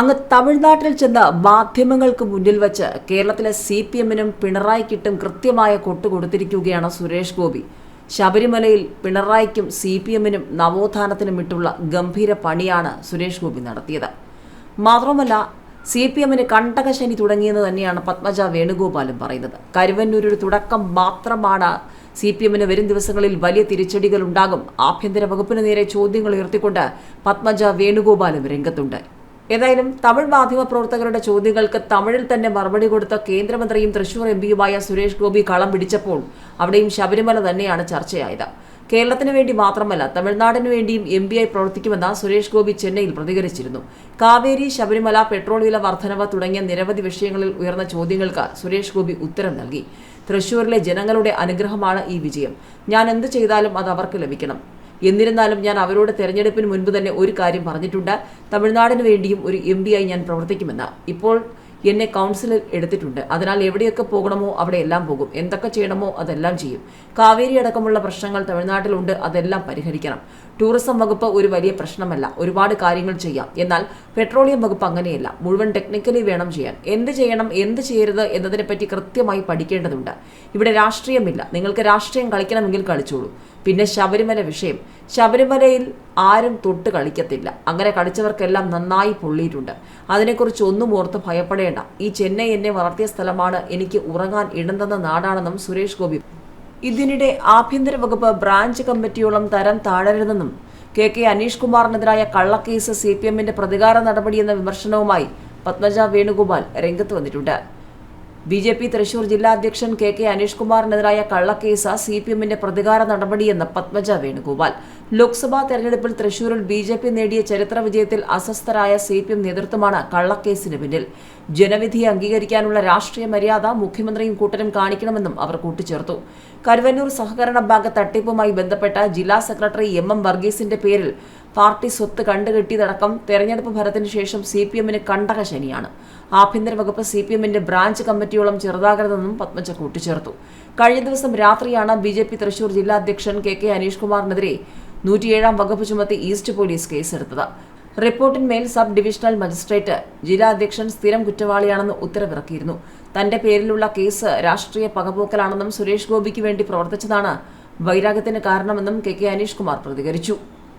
അങ്ങ് തമിഴ്നാട്ടിൽ ചെന്ന് മാധ്യമങ്ങൾക്ക് മുന്നിൽ വച്ച് കേരളത്തിലെ സി പി എമ്മിനും പിണറായിക്കിട്ടും കൃത്യമായ കൊട്ടുകൊടുത്തിരിക്കുകയാണ് സുരേഷ് ഗോപി. ശബരിമലയിൽ പിണറായിക്കും സി പി എമ്മിനും നവോത്ഥാനത്തിനും ഇട്ടുള്ള ഗംഭീര പണിയാണ് സുരേഷ് ഗോപി നടത്തിയത്. മാത്രമല്ല സി പി എമ്മിന് കണ്ടകശനി തുടങ്ങിയെന്ന് തന്നെയാണ് പത്മജ വേണുഗോപാലും പറയുന്നത്. കരുവന്നൂരിൽ തുടക്കം മാത്രമാണ് സി പി എമ്മിന് വരും ദിവസങ്ങളിൽ വലിയ തിരിച്ചടികൾ ഉണ്ടാകും. ആഭ്യന്തര വകുപ്പിന് നേരെ ചോദ്യങ്ങൾ ഉയർത്തിക്കൊണ്ട് പത്മജ വേണുഗോപാലും രംഗത്തുണ്ട്. ഏതായാലും തമിഴ് മാധ്യമ പ്രവർത്തകരുടെ ചോദ്യങ്ങൾക്ക് തമിഴിൽ തന്നെ മറുപടി കൊടുത്ത കേന്ദ്രമന്ത്രിയും തൃശൂർ എം പിയുമായ സുരേഷ് ഗോപി കളം പിടിച്ചപ്പോൾ അവിടെയും ശബരിമല തന്നെയാണ് ചർച്ചയായത്. കേരളത്തിന് വേണ്ടി മാത്രമല്ല തമിഴ്നാടിന് വേണ്ടിയും എം പിയായി പ്രവർത്തിക്കുമെന്ന് സുരേഷ് ഗോപി ചെന്നൈയിൽ പ്രതികരിച്ചിരുന്നു. കാവേരി ശബരിമല പെട്രോൾ വില വർധനവ് തുടങ്ങിയ നിരവധി വിഷയങ്ങളിൽ ഉയർന്ന ചോദ്യങ്ങൾക്ക് സുരേഷ് ഗോപി ഉത്തരം നൽകി. തൃശൂരിലെ ജനങ്ങളുടെ അനുഗ്രഹമാണ് ഈ വിജയം. ഞാൻ എന്ത് ചെയ്താലും അത് അവർക്ക് ലഭിക്കണം. എന്നിരുന്നാലും ഞാൻ അവരോട് തെരഞ്ഞെടുപ്പിന് മുൻപ് തന്നെ ഒരു കാര്യം പറഞ്ഞിട്ടുണ്ട്. തമിഴ്നാടിന് വേണ്ടിയും ഒരു എം ആയി ഞാൻ പ്രവർത്തിക്കുമെന്ന്. ഇപ്പോൾ എന്നെ കൗൺസിലിൽ എടുത്തിട്ടുണ്ട്. അതിനാൽ എവിടെയൊക്കെ പോകണമോ അവിടെ എല്ലാം പോകും. എന്തൊക്കെ ചെയ്യണമോ അതെല്ലാം ചെയ്യും. കാവേരി അടക്കമുള്ള പ്രശ്നങ്ങൾ തമിഴ്നാട്ടിലുണ്ട്. അതെല്ലാം പരിഹരിക്കണം. ടൂറിസം വകുപ്പ് ഒരു വലിയ പ്രശ്നമല്ല. ഒരുപാട് കാര്യങ്ങൾ ചെയ്യാം. എന്നാൽ പെട്രോളിയം വകുപ്പ് അങ്ങനെയല്ല. മുഴുവൻ ടെക്നിക്കലി വേണം ചെയ്യാൻ. എന്ത് ചെയ്യണം എന്ത് ചെയ്യരുത് എന്നതിനെപ്പറ്റി കൃത്യമായി പഠിക്കേണ്ടതുണ്ട്. ഇവിടെ രാഷ്ട്രീയമില്ല. നിങ്ങൾക്ക് രാഷ്ട്രീയം കളിക്കണമെങ്കിൽ കളിച്ചോളൂ. പിന്നെ ശബരിമല വിഷയം. ശബരിമലയിൽ ആരും തൊട്ട് കളിക്കത്തില്ല. അങ്ങനെ കളിച്ചവർക്കെല്ലാം നന്നായി പൊള്ളിയിട്ടുണ്ട്. അതിനെക്കുറിച്ച് ഒന്നും ഓർത്ത് ഭയപ്പെടേണ്ട. ഈ ചെന്നൈ എന്നെ വളർത്തിയ സ്ഥലമാണ് എനിക്ക് ഉറങ്ങാൻ ഇടം നാടാണെന്നും സുരേഷ് ഗോപി. ഇതിനിടെ ആഭ്യന്തര വകുപ്പ് ബ്രാഞ്ച് കമ്മിറ്റിയോളം തരം താഴരുതെന്നും കെ കെ അനീഷ് കുമാറിനെതിരായ കള്ളക്കേസ് സി പി എമ്മിന്റെ പ്രതികാര നടപടിയെന്ന വിമർശനവുമായി പത്മജ വേണുഗോപാൽ രംഗത്ത് വന്നിട്ടുണ്ട്. ബി ജെ പി തൃശൂർ ജില്ലാ അധ്യക്ഷൻ കെ കെ അനീഷ് കുമാറിനെതിരായ കള്ളക്കേസ് സി പി എമ്മിന്റെ പ്രതികാര നടപടിയെന്ന് പത്മജ വേണുഗോപാൽ. ലോക്സഭാ തെരഞ്ഞെടുപ്പിൽ തൃശൂരിൽ ബി ജെ പി നേടിയ ചരിത്ര വിജയത്തിൽ അസ്വസ്ഥരായ സി പി എം നേതൃത്വമാണ് കള്ളക്കേസിന് പിന്നിൽ. ജനവിധി അംഗീകരിക്കാനുള്ള രാഷ്ട്രീയ മര്യാദ മുഖ്യമന്ത്രിയും കൂട്ടരും കാണിക്കണമെന്നും അവർ കൂട്ടിച്ചേർത്തു. കരുവന്നൂർ സഹകരണ ബാങ്ക് തട്ടിപ്പുമായി ബന്ധപ്പെട്ട ജില്ലാ സെക്രട്ടറി എം എം വർഗീസിന്റെ പേരിൽ പാർട്ടി സ്വത്ത് കണ്ടുകെട്ടിയതടക്കം തെരഞ്ഞെടുപ്പ് ഫലത്തിന് ശേഷം സി പി എമ്മിന് കണ്ടക ശനിയാണ്. ആഭ്യന്തര വകുപ്പ് സി പി എമ്മിന്റെ ബ്രാഞ്ച് കമ്മിറ്റിയോളം ചെറുതാകരുതെന്നും പത്മജ കൂട്ടിച്ചേർത്തു. കഴിഞ്ഞ ദിവസം രാത്രിയാണ് ബി ജെ പി തൃശൂർ ജില്ലാ അധ്യക്ഷൻ കെ കെ അനീഷ് കുമാറിനെതിരെ നൂറ്റിയേഴാം വകുപ്പ് ചുമത്തി ഈസ്റ്റ് പോലീസ് കേസെടുത്തത്. റിപ്പോർട്ടിന്മേൽ സബ് ഡിവിഷണൽ മജിസ്ട്രേറ്റ് ജില്ലാ അധ്യക്ഷൻ സ്ഥിരം കുറ്റവാളിയാണെന്ന് ഉത്തരവിറക്കിയിരുന്നു. തന്റെ പേരിലുള്ള കേസ് രാഷ്ട്രീയ പകപോക്കലാണെന്നും സുരേഷ് ഗോപിക്ക് വേണ്ടി പ്രവർത്തിച്ചതാണ് വൈരാഗ്യത്തിന് കാരണമെന്നും കെ കെ അനീഷ് കുമാർ പ്രതികരിച്ചു.